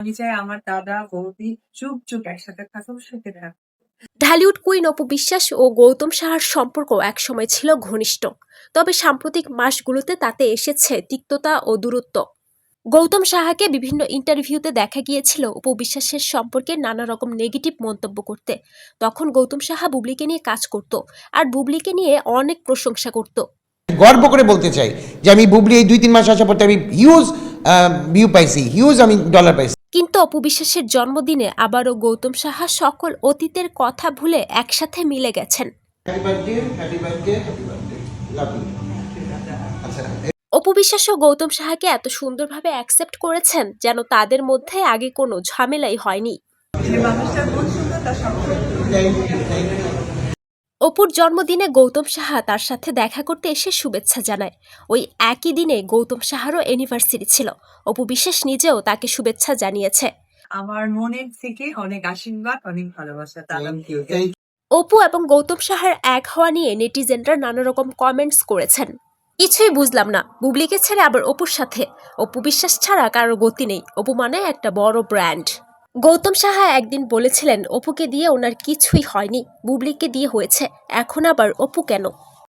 আমি চাই আমার দাদা বৌদি যুগ একসাথে থাকুক সুখে থাকুক। ঢালিউড কুইন অপু বিশ্বাস ও গৌতম সাহার সম্পর্ক একসময় ছিল ঘনিষ্ঠ তবে সাম্প্রতিক মাসগুলোতে তাতে এসেছে তিক্ততা ও দূরত্ব। গৌতম সাহাকে বিভিন্ন ইন্টারভিউতে দেখা গিয়েছিল অপু বিশ্বাসের সম্পর্কে নানা রকম নেগেটিভ মন্তব্য করতে। তখন গৌতম সাহা বুবলিকে নিয়ে কাজ করত আর বুবলিকে নিয়ে অনেক প্রশংসা করত। গর্ব করে বলতে চাই যে আমি বুবলি এই দুই তিন মাস আসার পর আমি হিউজ ভিউ পাইছি হিউজ আমি ডলার পাইছি। কিন্তু অপু বিশ্বাসের জন্মদিনে আবারও গৌতম সাহা সকল অতীতের কথা ভুলে একসাথে মিলে গেছেন। আচ্ছা অপু বিশ্বাস ও গৌতম সাহাকে এত সুন্দরভাবে অ্যাকসেপ্ট করেছেন যেন তাদের মধ্যে আগে কোনো ঝামেলাই হয়নি। অপুর জন্মদিনে গৌতম সাহা তার সাথে দেখা করতে এসে শুভেচ্ছা জানায়। ওই একই দিনে গৌতম সাহারও অ্যানিভার্সারি ছিল। অপু বিশ্বাস নিজেও তাকে শুভেচ্ছা জানিয়েছে। আমার মনের থেকে অনেক আশীর্বাদ অনেক ভালোবাসা অপু এবং গৌতম সাহার এক হওয়া নিয়ে নেটিজেনরা নানা রকম কমেন্টস করেছেন। কিছুই বুঝলাম না। বুবলিকে ছেড়ে আবার অপুর সাথে। অপু বিশ্বাস ছাড়া কারও গতি নেই। অপু মানে একটা বড় ব্র্যান্ড গৌতম সাহা একদিন বলেছিলেন, অপুকে দিয়ে ওনার কিছুই হয়নি। বুবলিকে দিয়ে হয়েছে। এখন আবার অপু কেন?